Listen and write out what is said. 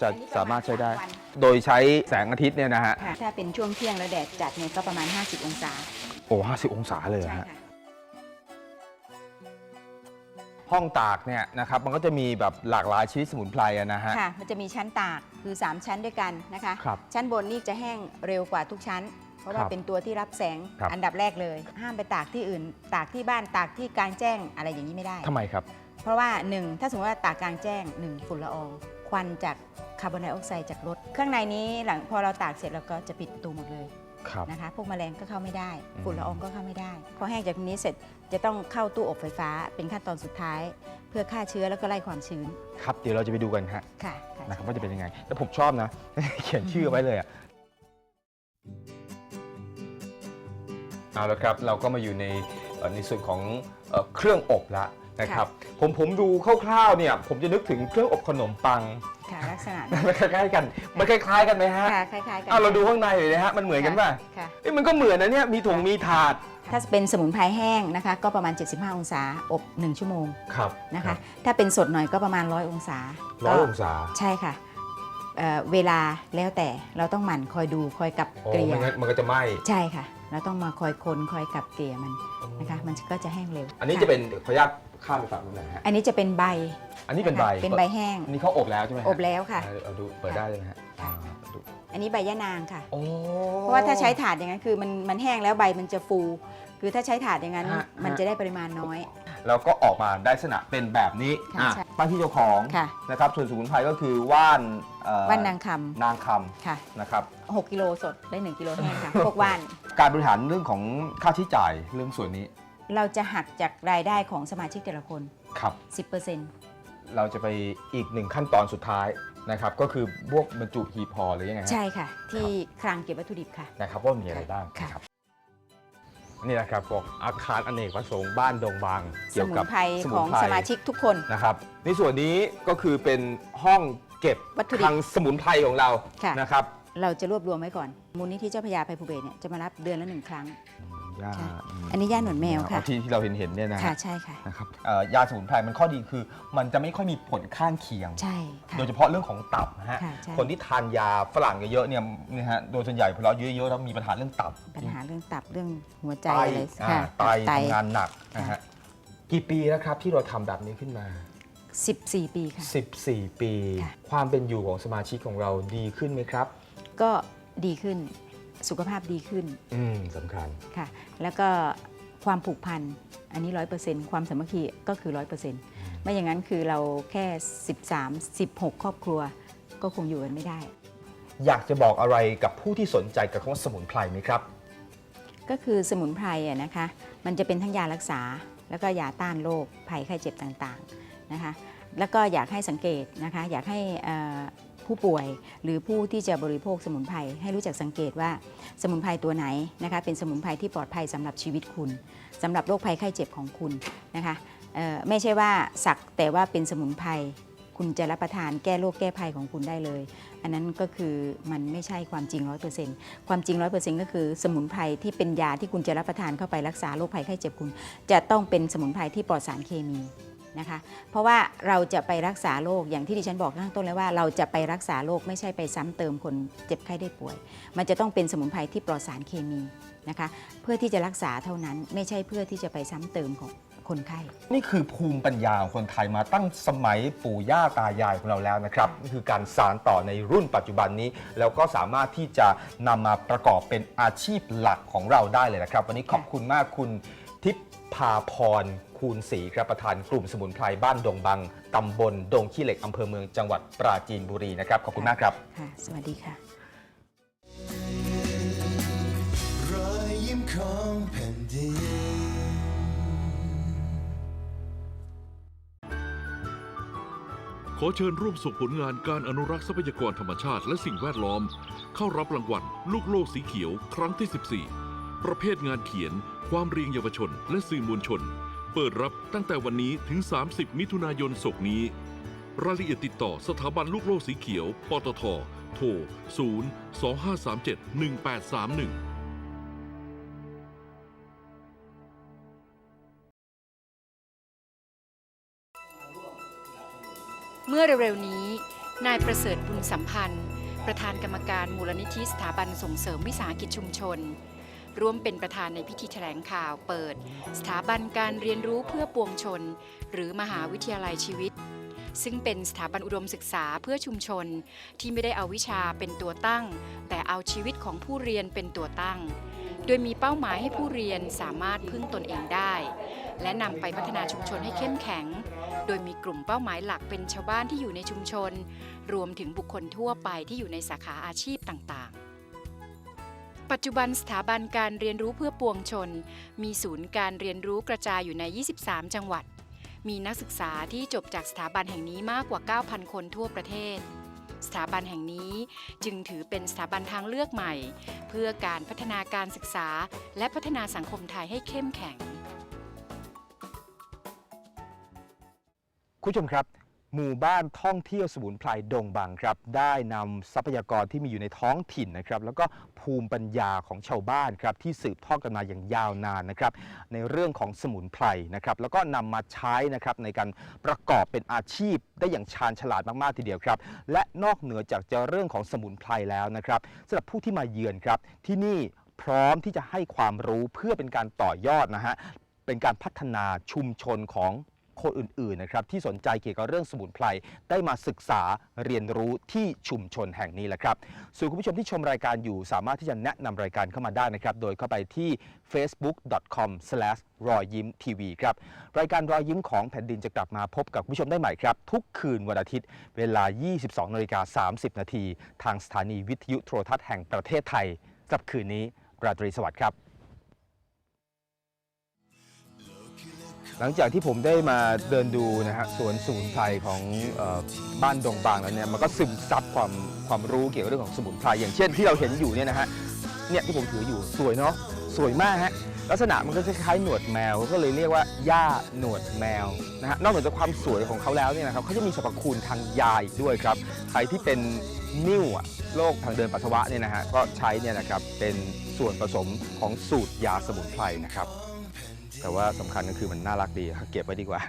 จะอันนี้ประมาณสามารถใช้ได้ สามวัน โดยใช้แสงอาทิตย์เนี่ยนะฮะ ค่ะถ้าเป็นช่วงเที่ยงแล้วแดดจัดเนี่ยก็ประมาณ 50 องศาโอ้ห้าสิบองศาเลยเหรอใช่ฮะ ค่ะ ห้องตากเนี่ยนะครับมันก็จะมีแบบหลากหลายชนิดสมุนไพรอะนะฮะ ค่ะ มันจะมีชั้นตากคือ 3 ชั้นด้วยกันนะคะ ครับชั้นบนนี่จะแห้งเร็วกว่าทุกชั้น เพราะว่าครับเป็นตัวที่รับแสงครับ อันดับแรกเลย ห้ามไปตากที่อื่น ตากที่บ้านตากที่กลางแจ้งอะไรอย่างนี้ไม่ได้ ทำไมครับ เพราะว่า 1 ถ้าสมมติว่าตากกลางแจ้ง 1 ฝุ่นละออง ควันจากคาร์บอนไดออกไซด์จากรถ เครื่องในนี้หลังพอเราตากเสร็จเราก็จะปิดประตูหมดเลยครับ นะคะ พวกแมลงก็เข้าไม่ได้อืมฝุ่นละอองก็เข้าไม่ได้ พอแห้งจากนี้เสร็จจะต้องเข้าตู้อบไฟฟ้าเป็นขั้นตอนสุดท้าย เพื่อฆ่าเชื้อแล้วก็ไล่ความชื้น ครับ เดี๋ยวเราจะไปดูกันฮะค่ะค่ะนะครับว่าจะเป็นยังไง แล้วผมชอบนะ เขียนชื่อไว้เลยอะเอาละครับ เราก็มาอยู่ในเอ่อในส่วนของเอ่อเครื่องอบแล้ว นะครับผมผมดูคร่าวๆเนี่ยผมจะนึกถึงเครื่องอบขนมปังค่ะลักษณะมันคล้ายๆกันมันคล้ายๆกันไหมฮะค่ะคล้ายๆกันเอาเราดูข้างในเลยนะฮะมันเหมือนกันป่ะค่ะเอ้ยมันก็เหมือนนะเนี่ยมีถุงมีถาด ถ้าเป็นสมุนไพรแห้งนะคะก็ประมาณ 75 องศาอบ 1 ชั่วโมงครับนะคะถ้าเป็นสดหน่อยก็ประมาณ 100 องศาร้อยก็องศาใช่ค่ะเอ่อเวลาแล้วแต่เราต้องหมั่นคอยดูคอยกับโอ้เกลี่ยไม่งั้นมันก็จะไหม้ใช่ค่ะ เราต้องมาคอยคนคอยกับเกลี่ยมันนะคะ มันก็จะแห้งเร็วอันนี้ค่จะเป็นขออนุญาตข้ามไปฝั่งนู้นหน่อยฮะอันนี้จะเป็นใบอันนี้เป็นใบะคะเป็นใบแห้งอันนี้เขาอบแล้วใช่ไหมฮะอบแล้วค่ะเอาเอาดูเปิดได้เลยไหมฮะค่ะอ่าดูอันนี้ใบยะนางค่ะ โอ้ เพราะว่าถ้าใช้ถาดอย่างนั้นคือมันมันแห้งแล้วใบมันจะฟู คือถ้าใช้ถาดอย่างนั้น ฮะ มันฮะจะได้ปริมาณน้อย แล้วก็ออกมาได้ลักษณะเป็นแบบนี้ค่ะอะใช่ ป้ายที่เจ้าของค่ะ นะครับส่วนสมุนไพรก็คือว่านเอ่อว่านนางคนางคำค่ะำนะครับ 6กิโลสดได้ 1กิโลแห้งค่ะ พวกว่าน การบริหารเรื่องของค่าใช้จ่ายเรื่องส่วนนี้เราจะหักจากรายได้ของสมาชิกแต่ละคน ครับ 10%เราจะไปอีกหนึ่งขั้นตอนสุดท้ายนะครับก็คือพวกบรรจุหีบห่อหรือยังไงฮะ ใช่ค่ะ ที่คลังเก็บวัตถุดิบค่ะ นะครับว่ามีอะไรบ้างค่ะ นะครับนี่แหละครับพวกอาคารอเนกประสงค์บ้านดงบางสเกี่ยวมุกับนไพรสขมุอนงไพรสมาชิกทุกคน นะครับในส่วนนี้ก็คือเป็นห้องเก็บวัตถุดิบทางสมุนไพรของเราค่ะ นะครับ เราจะรวบรวมไว้ก่อน มูลนิธิเจ้าพระยาภัยภูเบศรเนี่ยจะมารับเดือนละหนึ่งครั้ง ย่าค่ะอันนี้ย่าหนวดแมวค่ะที่ที่เราเห็นเห็นๆเนี่ยนะค่ะฮะใช่ค่ะ นะครับเอ่อยาสมุนไพรมันข้อดีคือ มันจะไม่ค่อยมีผลข้างเคียง ใช่ค่ะ โดยเฉพาะเรื่องของตับนะฮะ ค่ะใช่ คนที่ทานยาฝรั่งเยอะๆเนี่ยนะฮะ โดยส่วนใหญ่พอเราเยอะๆแล้วมีปัญหาเรื่องตับปัญหาเรื่องตับเรื่องหัวใจไตอะไรอ่าค่ะไตไตทำงานหนักนะฮะ กี่ปีแล้วครับที่เราทำแบบนี้ขึ้นมา 14 ปีค่ะ 14 ปี ค่ะ ความเป็นอยู่ของสมาชิกของเราดีขึ้นไหมครับ ก็ดีขึ้นสุขภาพดีขึ้นอืมสำคัญ ค่ะ แล้วก็ความผูกพันอันนี้ร้อยเปอร์เซ็นต์ความสามัคคีก็คือร้อยเปอร์เซ็นต์ไม่อย่างนั้นคือเราแค่ 13 16 ครอบครัว ก็คงอยู่กันไม่ได้ อยากจะบอกอะไรกับผู้ที่สนใจกับคำว่าสมุนไพรไหมครับ ก็คือสมุนไพรอะนะคะ มันจะเป็นทั้งยารักษา แล้วก็ยาต้านโรคภัยไข้เจ็บต่างๆนะคะ แล้วก็อยากให้สังเกตนะคะ อยากให้เอ่อ ผู้ป่วยหรือผู้ที่จะบริโภคสมุนไพรให้รู้จักสังเกตว่าสมุนไพรตัวไหนนะคะเป็นสมุนไพรที่ปลอดภัยสำหรับชีวิตคุณสำหรับโรคภัยไข้เจ็บของคุณนะคะไม่ใช่ว่าสักแต่ว่าเป็นสมุนไพรคุณจะรับประทานแก้โรคแก้ภัยของคุณได้เลย อันนั้นก็คือมันไม่ใช่ความจริงร้อยเปอร์เซ็นต์ความจริง 100%ก็คือสมุนไพรที่เป็นยาที่คุณจะรับประทานเข้าไปรักษาโรคภัยไข้เจ็บคุณ จะต้องเป็นสมุนไพรที่ปลอดสารเคมี นะคะ เพราะว่าเราจะไปรักษาโรคอย่างที่ดิฉันบอกข้างต้นเลยว่าเราจะไปรักษาโรคไม่ใช่ไปซ้ำเติมคนเจ็บไข้ได้ป่วย มันจะต้องเป็นสมุนไพรที่ปลอดสารเคมีนะคะ เพื่อที่จะรักษาเท่านั้นไม่ใช่เพื่อที่จะไปซ้ำเติมของคนไข้นี่คือภูมิปัญญาของคนไทยมาตั้งสมัยปู่ย่าตายายของเราแล้วนะครับนี่คือการสานต่อในรุ่นปัจจุบันนี้ แล้วก็สามารถที่จะนำมาประกอบเป็นอาชีพหลักของเราได้เลยนะครับ วันนี้ขอบคุณมากคุณทิพพาพร คูณศรีครับประธานกลุ่มสมุนไพรบ้านดงบังตำบลดงขี้เหล็กอำเภอเมืองจังหวัดปราจีนบุรีนะครับขอบคุณมากครับ ค่ะ สวัสดีค่ะ รอยยิ้มของแผ่นดินขอเชิญร่วมส่งผลงานการอนุรักษ์ทรัพยากรธรรมชาติและสิ่งแวดล้อม เข้ารับรางวัลลูกโลกสีเขียว ครั้งที่ 14 ประเภทงานเขียน ความเรียงเยาวชน และสื่อมวลชน เปิดรับตั้งแต่วันนี้ถึง 30 มิถุนายนศกนี้ รายละเอียดติดต่อสถาบันลูกโลกสีเขียว ปตท โทร 0 2537 1831เมื่อเร็วๆนี้ นายประเสริฐบุญสัมพันธ์ ประธานกรรมการมูลนิธิสถาบันส่งเสริมวิสาหกิจชุมชน ร่วมเป็นประธานในพิธีแถลงข่าวเปิด สถาบันการเรียนรู้เพื่อปวงชน หรือมหาวิทยาลัยชีวิต ซึ่งเป็นสถาบันอุดมศึกษาเพื่อชุมชน ที่ไม่ได้เอาวิชาเป็นตัวตั้ง แต่เอาชีวิตของผู้เรียนเป็นตัวตั้ง โดยมีเป้าหมายให้ผู้เรียนสามารถพึ่งตนเองได้ และนำไปพัฒนาชุมชนให้เข้มแข็ง โดยมีกลุ่มเป้าหมายหลักเป็นชาวบ้านที่อยู่ในชุมชน รวมถึงบุคคลทั่วไปที่อยู่ในสาขาอาชีพต่างๆ ปัจจุบันสถาบันการเรียนรู้เพื่อปวงชน มีศูนย์การเรียนรู้กระจายอยู่ใน 23 จังหวัด มีนักศึกษาที่จบจากสถาบันแห่งนี้มากกว่า 9,000 คนทั่วประเทศ สถาบันแห่งนี้จึงถือเป็นสถาบันทางเลือกใหม่ เพื่อการพัฒนาการศึกษา และพัฒนาสังคมไทยให้เข้มแข็ง คุณผู้ชมครับ หมู่บ้านท่องเที่ยวสมุนไพรดงบังครับ ได้นำทรัพยากรที่มีอยู่ในท้องถิ่นนะครับ แล้วก็ภูมิปัญญาของชาวบ้านครับที่สืบทอดกันมาอย่างยาวนานนะครับ ในเรื่องของสมุนไพรนะครับ แล้วก็นำมาใช้นะครับในการประกอบเป็นอาชีพได้อย่างชาญฉลาดมากๆทีเดียวครับ และนอกเหนือจากจะเรื่องของสมุนไพรแล้วนะครับสำหรับผู้ที่มาเยือนครับ ที่นี่พร้อมที่จะให้ความรู้เพื่อเป็นการต่อยอดนะฮะเป็นการพัฒนาชุมชนของ คนอื่นๆนะครับที่สนใจเกี่ยวกับเรื่องสมุนไพรได้มาศึกษาเรียนรู้ที่ชุมชนแห่งนี้แหละครับส่วนคุณผู้ชมที่ชมรายการอยู่สามารถที่จะแนะนำรายการเข้ามาได้นะครับโดยเข้าไปที่ facebook.com r o y y i m t v ครับรายการรอยยิ้มของแผ่นดินจะกลับมาพบกับคุณผู้ชมได้ใหม่ครับ ทุกคืนวันอาทิตย์ เวลา 22นาฬิกา30 นาที ทางสถานีวิทยุโทรทัศน์แห่งประเทศไทยสับคืนนี้ ราตรีสวัสดิ์ครับ หลังจากที่ผมได้มาเดินดูนะฮะสวนสมุนไพรของเออบ้านดงบางแล้วเนี่ยมันก็ซึมซับความความรู้เกี่ยวกับเรื่องของสมุนไพรอย่างเช่นที่เราเห็นอยู่เนี่ยนะฮะเนี่ยที่ผมถืออยู่สวยเนาะสวยมากฮะลักษณะมันก็คล้ายๆหนวดแมวก็เลยเรียกว่าหญ้าหนวดแมวนะฮะนอกจากความสวยของเขาแล้วเนี่ยนะครับเขาจะมีสรรพคุณทางยาอีกด้วยครับใครที่เป็นนิ่วอะโรคทางเดินปัสสาวะเนี่ยนะฮะก็ใช้เนี่ยนะครับเป็นส่วนผสมของสูตรยาสมุนไพรนะครับ แต่ว่าสำคัญก็คือมันน่ารักดีเก็บไว้ดีกว่า